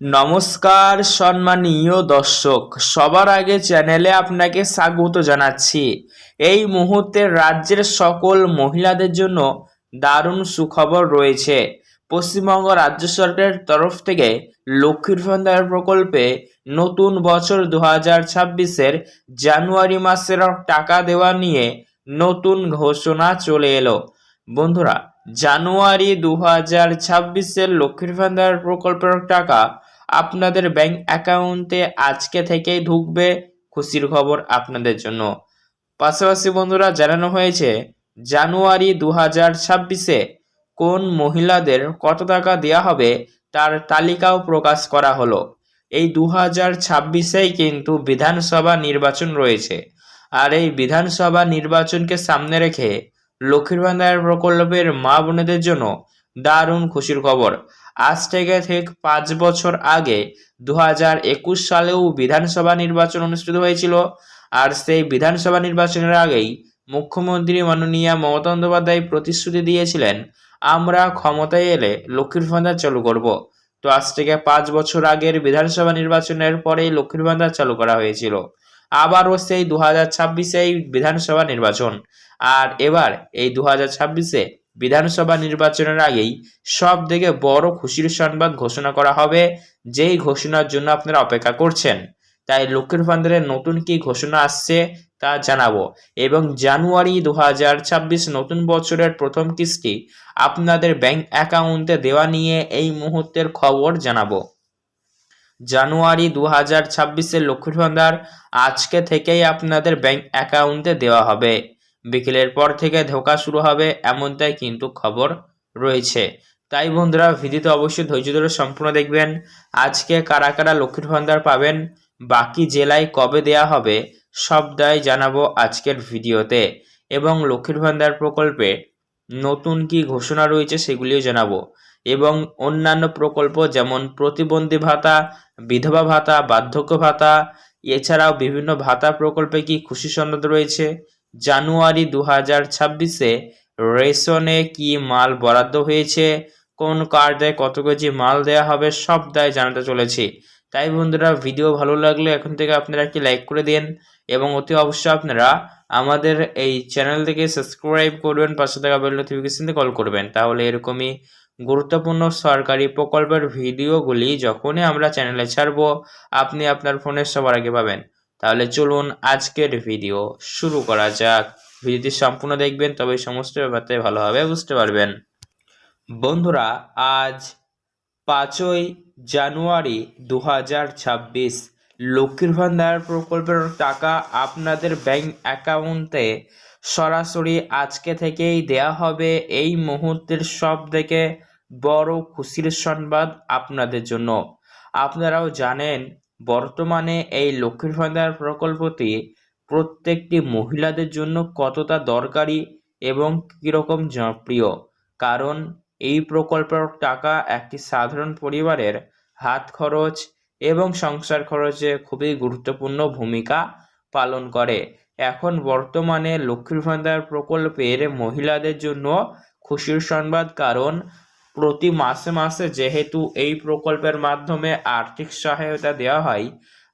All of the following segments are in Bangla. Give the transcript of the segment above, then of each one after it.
নমস্কার সম্মানীয় দর্শক, সবার আগে চ্যানেলে আপনাকে স্বাগত জানাচ্ছি। এই মুহূর্তে রাজ্যের সকল মহিলাদের জন্য দারুণ সুখবর রয়েছে। পশ্চিমবঙ্গ রাজ্য সরকারের তরফ থেকে লক্ষ্মীর ভান্ডার প্রকল্পে নতুন বছর দু হাজার ছাব্বিশের জানুয়ারি মাসের টাকা দেওয়া নিয়ে নতুন ঘোষণা চলে এলো। বন্ধুরা, জানুয়ারি দু হাজার ছাব্বিশের লক্ষ্মীর ভান্ডার প্রকল্পের টাকা আপনাদের ব্যাংক অ্যাকাউন্টে আজকে থেকেই ঢুকবে খুশির খবর আপনাদের জন্য। পাশাপাশি বন্ধুরা, জানানো হয়েছে, জানুয়ারি দু হাজার ছাব্বিশে কোন মহিলাদের কত টাকা দেওয়া হবে তার তালিকাও প্রকাশ করা হলো। এই দু হাজার ছাব্বিশেই কিন্তু বিধানসভা নির্বাচন রয়েছে। আর এই বিধানসভা নির্বাচনকে সামনে রেখে লক্ষ্মীর ভান্ডার প্রকল্পের মা বোনেদের জন্য দারুণ খুশির খবর। আজ থেকে ঠিক পাঁচ বছর আগে দু হাজার একুশ সালেও বিধানসভা নির্বাচন অনুষ্ঠিত হয়েছিল। আর সেই বিধানসভা নির্বাচনের আগেই মুখ্যমন্ত্রী মাননীয়া মমতা বন্দ্যোপাধ্যায় প্রতিশ্রুতি দিয়েছিলেন, আমরা ক্ষমতায় এলে লক্ষ্মীর ভান্ডার চালু করব। তো আজ থেকে পাঁচ বছর আগের বিধানসভা নির্বাচনের পরেই লক্ষ্মীর ভান্ডার চালু করা হয়েছিল। আবারও সেই দু হাজার ছাব্বিশেই বিধানসভা নির্বাচন। আর এবার এই দু হাজার ছাব্বিশে বিধানসভা নির্বাচনের আগেই সব থেকে বড় খুশির সংবাদ ঘোষণা করা হবে, যেই ঘোষণার জন্য আপনারা অপেক্ষা করছেন। তাই লক্ষ্মীর ভান্ডারের নতুন কি ঘোষণা আসছে তা জানাব এবং জানুয়ারি দু হাজার ছাব্বিশ নতুন বছরের প্রথম কিস্তি আপনাদের ব্যাংক অ্যাকাউন্টে দেওয়া নিয়ে এই মুহূর্তের খবর জানাব। জানুয়ারি দু হাজার ছাব্বিশের লক্ষ্মীর ভান্ডার আজকে থেকেই আপনাদের ব্যাংক অ্যাকাউন্টে দেওয়া হবে। বিকেলের পর থেকে ধোকা শুরু হবে এমনটাই কিন্তু খবর রয়েছে। তাই বন্ধুরা ভিডিওতে অবশ্যই ধৈর্য ধরে সম্পূর্ণ দেখবেন। আজকে কারা কারা লক্ষ্মীর ভান্ডার পাবেন, বাকি জেলায় কবে দেয়া হবে সব দায় জানাব আজকের ভিডিওতে। এবং লক্ষ্মীর ভান্ডার প্রকল্পে নতুন কি ঘোষণা রয়েছে সেগুলিও জানাব। এবং অন্যান্য প্রকল্প যেমন প্রতিবন্ধী ভাতা, বিধবা ভাতা, বার্ধক্য ভাতা, এছাড়াও বিভিন্ন ভাতা প্রকল্পে কি খুশি সন্ধান রয়েছে জানুয়ারি দু হাজার ছাব্বিশে রেশনে কি মাল বরাদ্দ হয়েছে? কোন কার্ডে কত কেজি মাল দেওয়া হবে? সব দায় জানাতে চলেছি। তাই বন্ধুরা, ভিডিও ভালো লাগলে এখন থেকে আপনারা একটি লাইক করে দিন এবং অতি অবশ্যই আপনারা আমাদের এই চ্যানেল থেকে সাবস্ক্রাইব করবেন, পাশে থাকা বেল নোটিফিকেশন কল করবেন। তাহলে এরকমই গুরুত্বপূর্ণ সরকারি প্রকল্পের ভিডিওগুলি যখনই আমরা চ্যানেলে ছাড়বো, আপনি আপনার ফোনে সবার আগে পাবেন। তাহলে চলুন আজকের ভিডিও শুরু করা যাক। ভিডিওটি সম্পূর্ণ দেখবেন, তবে সমস্ত ব্যাপারটাই ভালোভাবে বুঝতে পারবেন। বন্ধুরা, আজ পাঁচই জানুয়ারি দু হাজার ছাব্বিশ। লক্ষ্মীর ভান্ডার প্রকল্পের টাকা আপনাদের ব্যাংক অ্যাকাউন্টে সরাসরি আজকে থেকেই দেয়া হবে। এই মুহূর্তের সব থেকে বড় খুশির সংবাদ আপনাদের জন্য। আপনারাও জানেন বর্তমানে এই লক্ষ্মীর ভান্ডার প্রকল্পটি প্রত্যেকটি মহিলাদের জন্য কতটা দরকারি এবং কীরকম জনপ্রিয়? কারণ এই প্রকল্পের টাকা একটি সাধারণ পরিবারের হাত খরচ এবং সংসার খরচে খুবই গুরুত্বপূর্ণ ভূমিকা পালন করে। এখন বর্তমানে লক্ষ্মীর ভান্ডার প্রকল্পের মহিলাদের জন্য খুশির সংবাদ, কারণ প্রতি মাসে মাসে যেহেতু এই প্রকল্পের মাধ্যমে আর্থিক সহায়তা দেওয়া হয়,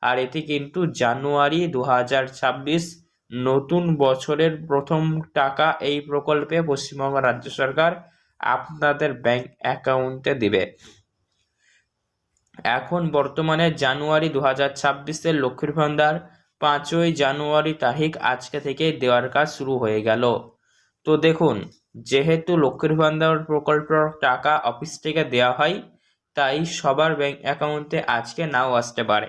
আর এটি কিন্তু জানুয়ারি দু হাজার ছাব্বিশ নতুন বছরের প্রথম টাকা এই প্রকল্পে পশ্চিমবঙ্গ রাজ্য সরকার আপনাদের ব্যাংক অ্যাকাউন্টে দিবে। এখন বর্তমানে জানুয়ারি দু হাজার ছাব্বিশের লক্ষ্মীর ভান্ডার পাঁচই জানুয়ারি তারিখ আজকে থেকে দেওয়ার কাজ শুরু হয়ে গেল। তো দেখুন যেহেতু লক্ষ্মীর ভান্ডার প্রকল্পের টাকা অফিস থেকে দেওয়া হয়, তাই সবার ব্যাংক অ্যাকাউন্টে আজকে নাও আসতে পারে।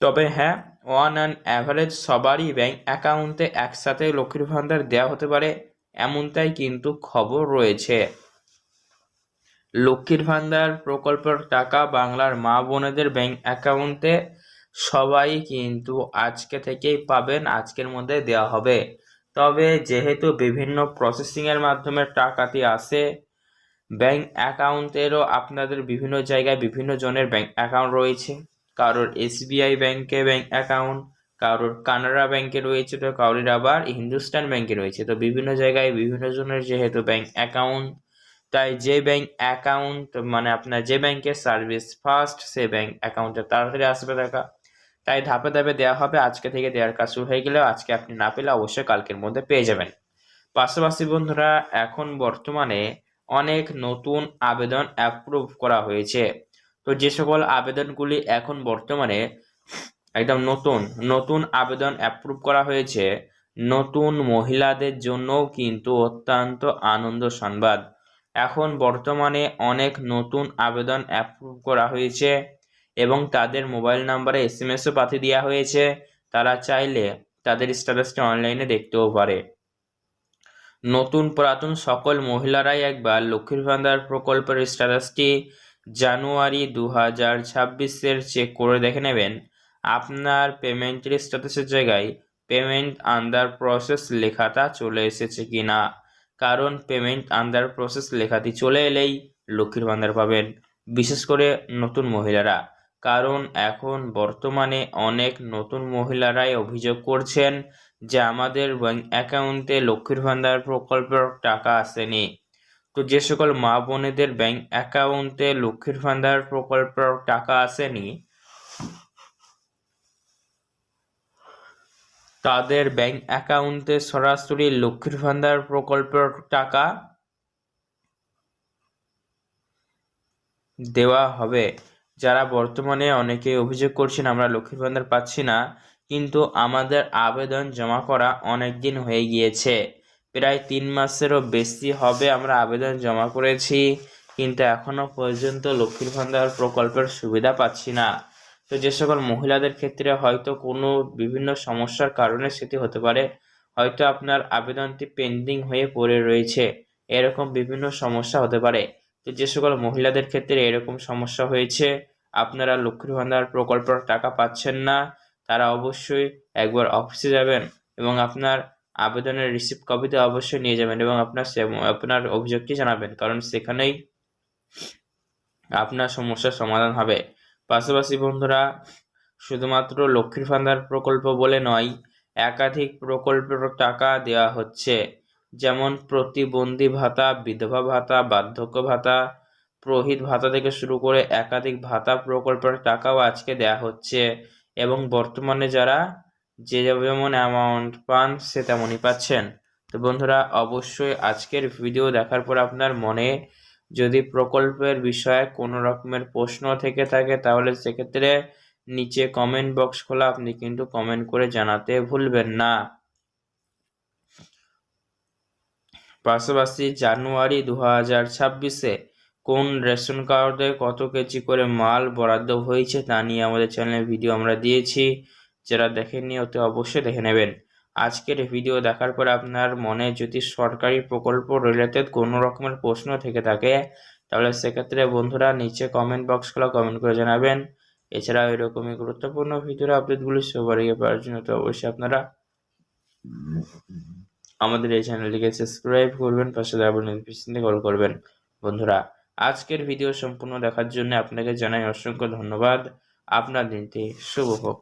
তবে হ্যাঁ ওয়ান অ্যান্ড অ্যাভারেজ সবারই ব্যাংক অ্যাকাউন্টে একসাথে লক্ষ্মীর ভান্ডার দেওয়া হতে পারে, এমনটাই কিন্তু খবর রয়েছে। লক্ষ্মীর ভান্ডার প্রকল্পের টাকা বাংলার মা বোনেদের ব্যাংক অ্যাকাউন্টে সবাই কিন্তু আজকে থেকেই পাবেন, আজকের মধ্যে দেওয়া হবে। তবে যেহেতু বিভিন্ন প্রসেসিংয়ের মাধ্যমে টাকাটি আসে ব্যাংক অ্যাকাউন্টেরও আপনাদের বিভিন্ন জায়গায় বিভিন্ন জনের ব্যাংক অ্যাকাউন্ট রয়েছে। কারোর এসবিআই ব্যাংকে ব্যাংক অ্যাকাউন্ট কারোর কানাড়া ব্যাংকে রয়েছে তো কারোর আবার হিন্দুস্তান ব্যাংকে রয়েছে। তো বিভিন্ন জায়গায় বিভিন্ন জনের যেহেতু ব্যাংক অ্যাকাউন্ট তাই যে ব্যাংক অ্যাকাউন্ট মানে আপনার যে ব্যাংকের সার্ভিস ফার্স্ট সে ব্যাংক অ্যাকাউন্টে তাড়াতাড়ি আসবে টাকা। তাই ধাপে ধাপে দেওয়া হবে। আজকে থেকে দেওয়ার কাজ শুরু হয়ে গেলেও আজকে আপনি না পেলে অবশ্যই কালকের মধ্যে পেয়ে যাবেন। পাশাপাশি বন্ধুরা, এখন বর্তমানে অনেক নতুন আবেদন অ্যাপ্রুভ করা হয়েছে। তো যে সকল আবেদনগুলি এখন বর্তমানে একদম নতুন নতুন আবেদন অ্যাপ্রুভ করা হয়েছে, নতুন মহিলাদের জন্যও কিন্তু অত্যন্ত আনন্দ সংবাদ। এখন বর্তমানে অনেক নতুন আবেদন অ্যাপ্রুভ করা হয়েছে। এবং তাদের মোবাইল নাম্বারে এস এম এসও পাঠিয়ে দেওয়া হয়েছে। তারা চাইলে তাদের স্ট্যাটাসটি অনলাইনে দেখতেও পারে। নতুন পুরাতন সকল মহিলারাই একবার লক্ষ্মীর ভান্ডার প্রকল্পের স্ট্যাটাসটি জানুয়ারি দু হাজার ছাব্বিশের চেক করে দেখে নেবেন। আপনার পেমেন্টের স্ট্যাটাসের জায়গায় পেমেন্ট আন্ডার প্রসেস লেখাটা চলে এসেছে কি না কারণ পেমেন্ট আন্ডার প্রসেস লেখাটি চলে এলেই লক্ষ্মীর ভান্ডার পাবেন। বিশেষ করে নতুন মহিলারা। কারণ এখন বর্তমানে অনেক নতুন মহিলারাই অভিযোগ করছেন যে আমাদের ব্যাঙ্ক অ্যাকাউন্টে লক্ষ্মীর ভান্ডার প্রকল্পের টাকা আসেনি। তো যে সকল মা বোনেদের ব্যাঙ্ক অ্যাকাউন্টে লক্ষ্মীর ভান্ডার প্রকল্পের টাকা আসেনি, তাদের ব্যাংক অ্যাকাউন্টে সরাসরি লক্ষ্মীর ভান্ডার প্রকল্পের টাকা দেওয়া হবে। যারা বর্তমানে অনেকে অভিযোগ করছেন আমরা লক্ষ্মীর ভান্ডার পাচ্ছি না, কিন্তু আমাদের আবেদন জমা করা অনেক দিন হয়ে গিয়েছে। প্রায় তিন মাসেরও বেশি হবে আমরা আবেদন জমা করেছি, কিন্তু এখনও পর্যন্ত লক্ষ্মীর ভান্ডার প্রকল্পের সুবিধা পাচ্ছি না। তো যে সকল মহিলাদের ক্ষেত্রে হয়তো কোনো বিভিন্ন সমস্যার কারণে সেটি হতে পারে, হয়তো আপনার আবেদনটি পেন্ডিং হয়ে পড়ে রয়েছে, এরকম বিভিন্ন সমস্যা হতে পারে। তো যে সকল মহিলাদের ক্ষেত্রে এরকম সমস্যা হয়েছে, আপনারা লক্ষ্মীর ভান্ডার প্রকল্পের টাকা পাচ্ছেন না, তারা অবশ্যই একবার অফিসে যাবেন এবং আপনার আবেদনের রিসিপ্ট কপিতে অবশ্যই নিয়ে যাবেন এবং আপনার আপনার অভিযোগটি জানাবেন, কারণ সেখানেই আপনার সমস্যার সমাধান হবে। পাশাপাশি বন্ধুরা, শুধুমাত্র লক্ষ্মীর ভান্ডার প্রকল্প বলে নয়, একাধিক প্রকল্পের টাকা দেওয়া হচ্ছে। যেমন প্রতিবন্ধী ভাতা, বিধবা ভাতা, বার্ধক্য ভাতা, প্রহিত ভাতা থেকে শুরু করে একাধিক ভাতা প্রকল্পের টাকাও আজকে দেয়া হচ্ছে এবং বর্তমানে যারা যে যেমন অ্যামাউন্ট পান সে তেমনই পাচ্ছেন। তো বন্ধুরা, অবশ্যই আজকের ভিডিও দেখার পর আপনার মনে যদি প্রকল্পের বিষয়ে কোনো রকমের প্রশ্ন থেকে থাকে, তাহলে সেক্ষেত্রে নিচে কমেন্ট বক্স খোলা, আপনি কিন্তু কমেন্ট করে জানাতে ভুলবেন না। পাশাপাশি জানুয়ারি দু হাজার ছাব্বিশে কোন রেশন কার্ডে কত কেজি করে মাল বরাদ্দ হয়েছে তা নিয়ে আমাদের চ্যানেলে ভিডিও আমরা দিয়েছি। যারা দেখেননি ওতে অবশ্যই দেখে নেবেন। আজকের ভিডিও দেখার পর আপনার মনে যদি সরকারি প্রকল্প রিলেটেড কোনো রকমের প্রশ্ন থেকে থাকে, তাহলে সেক্ষেত্রে বন্ধুরা নিচে কমেন্ট বক্সগুলো কমেন্ট করে জানাবেন। এছাড়াও এরকমই গুরুত্বপূর্ণ ভিডিওর আপডেটগুলি সবার আগে পাওয়ার জন্য তো অবশ্যই আপনারা আমাদের এই চ্যানেলটিকে সাবস্ক্রাইব করবেন, পাশে দেওয়া নোটিফিকেশনটি কল করবেন। বন্ধুরা, আজকের ভিডিও সম্পূর্ণ দেখার জন্য আপনাকে জানাই অসংখ্য ধন্যবাদ। আপনার দিনটি শুভ হোক।